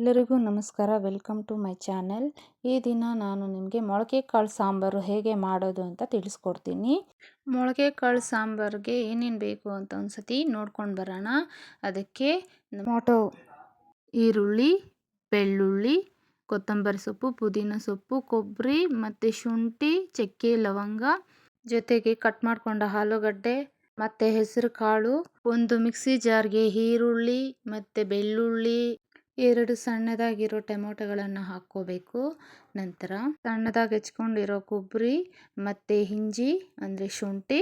ಎಲ್ಲರಿಗೂ ನಮಸ್ಕಾರ. Welcome to my channel. ಈ ದಿನ ನಾನು ನಿಮಗೆ ಮೊಳಕೆ ಕಾಳು ಸಾಂಬಾರು ಹೇಗೆ ಮಾಡೋದು ಅಂತ ತಿಳಿಸ್ಕೊಡ್ತೀನಿ. ಮೊಳಕೆ ಕಾಳು ಸಾಂಬಾರಿಗೆ ಏನೇನು ಬೇಕು ಅಂತ ಒಂದು ಸತಿ ನೋಡ್ಕೊಂಡು ಬರೋಣ. ಅದಕ್ಕೆ ಟೊಮೊಟೊ, ಈರುಳ್ಳಿ, ಬೆಳ್ಳುಳ್ಳಿ, ಕೊತ್ತಂಬರಿ ಸೊಪ್ಪು, ಪುದೀನ ಸೊಪ್ಪು, ಕೊಬ್ಬರಿ ಮತ್ತು ಶುಂಠಿ, ಚಕ್ಕೆ, ಲವಂಗ. ಜೊತೆಗೆ ಕಟ್ ಮಾಡಿಕೊಂಡ ಆಲೂಗಡ್ಡೆ, ಮತ್ತು ಹೆಸರು ಕಾಳು ಒಂದು ಮಿಕ್ಸಿ ಜಾರ್ಗೆ ಈರುಳ್ಳಿ ಮತ್ತು ಬೆಳ್ಳುಳ್ಳಿ ಎರಡು ಸಣ್ಣದಾಗಿರೋ ಟೊಮೊಟೊಗಳನ್ನು ಹಾಕ್ಕೋಬೇಕು. ನಂತರ ಸಣ್ಣದಾಗಿ ಹೆಚ್ಕೊಂಡಿರೋ ಕೊಬ್ಬರಿ, ಮತ್ತು ಹಿಂಜಿ, ಅಂದರೆ ಶುಂಠಿ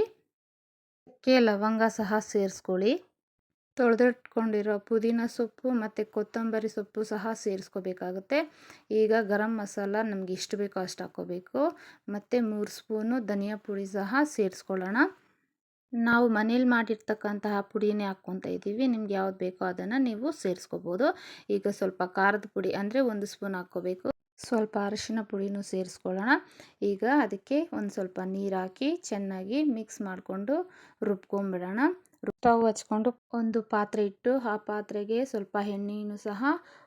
ಚಕ್ಕೆ ಲವಂಗ ಸಹ ಸೇರಿಸ್ಕೊಳ್ಳಿ. ತೊಳೆದಿಟ್ಕೊಂಡಿರೋ ಪುದೀನ ಸೊಪ್ಪು ಮತ್ತು ಕೊತ್ತಂಬರಿ ಸೊಪ್ಪು ಸಹ ಸೇರಿಸ್ಕೋಬೇಕಾಗುತ್ತೆ. ಈಗ ಗರಂ ಮಸಾಲ ನಮಗೆ ಎಷ್ಟು ಬೇಕೋ ಅಷ್ಟು ಹಾಕ್ಕೋಬೇಕು. ಮತ್ತು ಮೂರು ಸ್ಪೂನು ಧನಿಯಾ ಪುಡಿ ಸಹ ಸೇರಿಸ್ಕೊಳ್ಳೋಣ. ನಾವು ಮನೇಲಿ ಮಾಡಿರ್ತಕ್ಕಂತಹ ಪುಡಿನೇ ಹಾಕ್ಕೊತಾ ಇದ್ದೀವಿ. ನಿಮ್ಗೆ ಯಾವ್ದು ಬೇಕೋ ಅದನ್ನು ನೀವು ಸೇರಿಸ್ಕೋಬೋದು. ಈಗ ಸ್ವಲ್ಪ ಖಾರದ ಪುಡಿ ಅಂದರೆ ಒಂದು ಸ್ಪೂನ್ ಹಾಕ್ಕೋಬೇಕು. ಸ್ವಲ್ಪ ಅರಿಶಿನ ಪುಡಿನೂ ಸೇರಿಸ್ಕೊಳ್ಳೋಣ. ಈಗ ಅದಕ್ಕೆ ಒಂದು ಸ್ವಲ್ಪ ನೀರು ಹಾಕಿ ಚೆನ್ನಾಗಿ ಮಿಕ್ಸ್ ಮಾಡಿಕೊಂಡು ರುಬ್ಕೊಂಬಿಡೋಣ. ಸ್ಟವ್ ಹಚ್ಕೊಂಡು ಒಂದು ಪಾತ್ರೆ ಇಟ್ಟು ಆ ಪಾತ್ರೆಗೆ ಸ್ವಲ್ಪ ಎಣ್ಣೆನೂ ಸಹ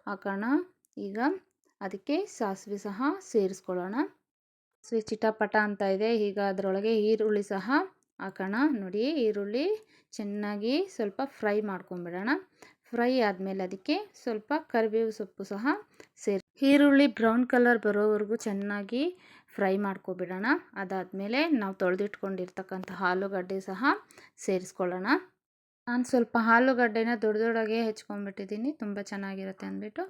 ಹಾಕೋಣ. ಈಗ ಅದಕ್ಕೆ ಸಾಸಿವೆ ಸಹ ಸೇರಿಸ್ಕೊಳ್ಳೋಣ. ಸಾಸಿವೆ ಚಿಟಪಟ ಅಂತ ಇದೆ. ಈಗ ಅದರೊಳಗೆ ಈರುಳ್ಳಿ ಸಹ ಹಾಕೋಣ ನೋಡಿ, ಈರುಳ್ಳಿ ಚೆನ್ನಾಗಿ ಸ್ವಲ್ಪ ಫ್ರೈ ಮಾಡ್ಕೊಂಬಿಡೋಣ. ಫ್ರೈ ಆದಮೇಲೆ ಅದಕ್ಕೆ ಸ್ವಲ್ಪ ಕರಿಬೇವು ಸೊಪ್ಪು ಸಹ ಸೇರಿ, ಈರುಳ್ಳಿ ಬ್ರೌನ್ ಕಲರ್ ಬರೋವರೆಗೂ ಚೆನ್ನಾಗಿ ಫ್ರೈ ಮಾಡ್ಕೊಬಿಡೋಣ. ಅದಾದಮೇಲೆ ನಾವು ತೊಳೆದಿಟ್ಕೊಂಡಿರ್ತಕ್ಕಂಥ ಆಲೂಗಡ್ಡೆ ಸಹ ಸೇರಿಸ್ಕೊಳ್ಳೋಣ. ನಾನು ಸ್ವಲ್ಪ ಆಲೂಗಡ್ಡೆನ ದೊಡ್ಡ ದೊಡ್ಡಗೆ ಹೆಚ್ಕೊಂಡ್ಬಿಟ್ಟಿದ್ದೀನಿ ತುಂಬ ಚೆನ್ನಾಗಿರುತ್ತೆ ಅಂದ್ಬಿಟ್ಟು.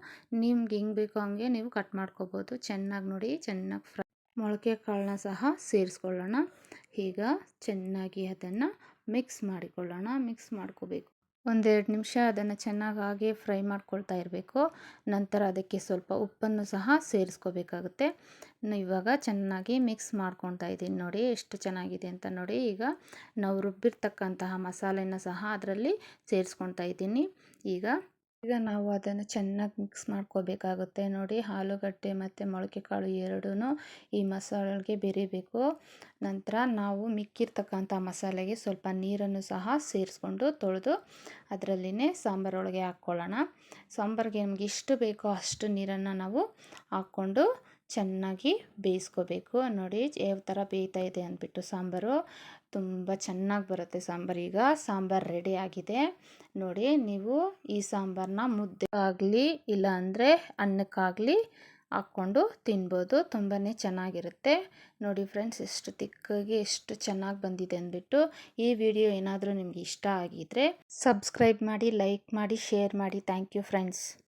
ನಿಮ್ಗೆ ಹೆಂಗೆ ಬೇಕೋ ಹಂಗೆ ನೀವು ಕಟ್ ಮಾಡ್ಕೋಬೋದು. ಚೆನ್ನಾಗಿ ನೋಡಿ, ಚೆನ್ನಾಗಿ ಫ್ರೈ ಮೊಳಕೆ ಕಾಳನ್ನ ಸಹ ಸೇರಿಸ್ಕೊಳ್ಳೋಣ. ಈಗ ಚೆನ್ನಾಗಿ ಅದನ್ನು ಮಿಕ್ಸ್ ಮಾಡಿಕೊಳ್ಳೋಣ. ಮಿಕ್ಸ್ ಮಾಡ್ಕೋಬೇಕು. ಒಂದೆರಡು ನಿಮಿಷ ಅದನ್ನು ಚೆನ್ನಾಗಿ ಫ್ರೈ ಮಾಡ್ಕೊಳ್ತಾ ಇರಬೇಕು. ನಂತರ ಅದಕ್ಕೆ ಸ್ವಲ್ಪ ಉಪ್ಪನ್ನು ಸಹ ಸೇರಿಸ್ಕೋಬೇಕಾಗುತ್ತೆ. ಇವಾಗ ಚೆನ್ನಾಗಿ ಮಿಕ್ಸ್ ಮಾಡ್ಕೊಳ್ತಾ ಇದ್ದೀನಿ ನೋಡಿ ಎಷ್ಟು ಚೆನ್ನಾಗಿದೆ ಅಂತ ನೋಡಿ. ಈಗ ನಾವು ರುಬ್ಬಿರ್ತಕ್ಕಂತಹ ಮಸಾಲೆನ ಸಹ ಅದರಲ್ಲಿ ಸೇರಿಸ್ಕೊಳ್ತಾ ಇದ್ದೀನಿ. ಈಗ ಈಗ ನಾವು ಅದನ್ನು ಚೆನ್ನಾಗಿ ಮಿಕ್ಸ್ ಮಾಡ್ಕೋಬೇಕಾಗುತ್ತೆ. ನೋಡಿ ಆಲೂಗಡ್ಡೆ ಮತ್ತು ಮೊಳಕೆ ಕಾಳು ಎರಡೂ ಈ ಮಸಾಲೆಗೆ ಬೆರಿಬೇಕು. ನಂತರ ನಾವು ಮಿಕ್ಕಿರ್ತಕ್ಕಂಥ ಮಸಾಲೆಗೆ ಸ್ವಲ್ಪ ನೀರನ್ನು ಸಹ ಸೇರಿಸ್ಕೊಂಡು ತೊಳೆದು ಅದರಲ್ಲಿನೇ ಸಾಂಬಾರೊಳಗೆ ಹಾಕ್ಕೊಳ್ಳೋಣ. ಸಾಂಬಾರಿಗೆ ನಮಗೆ ಎಷ್ಟು ಬೇಕೋ ಅಷ್ಟು ನೀರನ್ನು ನಾವು ಹಾಕ್ಕೊಂಡು ಚೆನ್ನಾಗಿ ಬೇಯಿಸ್ಕೋಬೇಕು ನೋಡಿ. ಯಾವ ಥರ ಬೇಯ್ತಾ ಇದೆ ಅಂದ್ಬಿಟ್ಟು ಸಾಂಬಾರು. ತುಂಬ ಚೆನ್ನಾಗಿ ಬರುತ್ತೆ ಸಾಂಬಾರು. ಈಗ ಸಾಂಬಾರು ರೆಡಿ ಆಗಿದೆ. ನೋಡಿ, ನೀವು ಈ ಸಾಂಬಾರನ್ನ ಮುದ್ದೆ ಆಗಲಿ ಇಲ್ಲ ಅಂದರೆ ಅನ್ನಕ್ಕಾಗಲಿ ಹಾಕ್ಕೊಂಡು ತಿನ್ಬೋದು. ತುಂಬಾ ಚೆನ್ನಾಗಿರುತ್ತೆ. ನೋಡಿ ಫ್ರೆಂಡ್ಸ್, ಎಷ್ಟು ತಿಕ್ಕಾಗಿ, ಎಷ್ಟು ಚೆನ್ನಾಗಿ ಬಂದಿದೆ ಅಂದ್ಬಿಟ್ಟು ಈ ವಿಡಿಯೋ ಏನಾದರೂ ನಿಮಗೆ ಇಷ್ಟ ಆಗಿದ್ರೆ ಸಬ್ಸ್ಕ್ರೈಬ್ ಮಾಡಿ, ಲೈಕ್ ಮಾಡಿ, ಶೇರ್ ಮಾಡಿ. Thank you friends.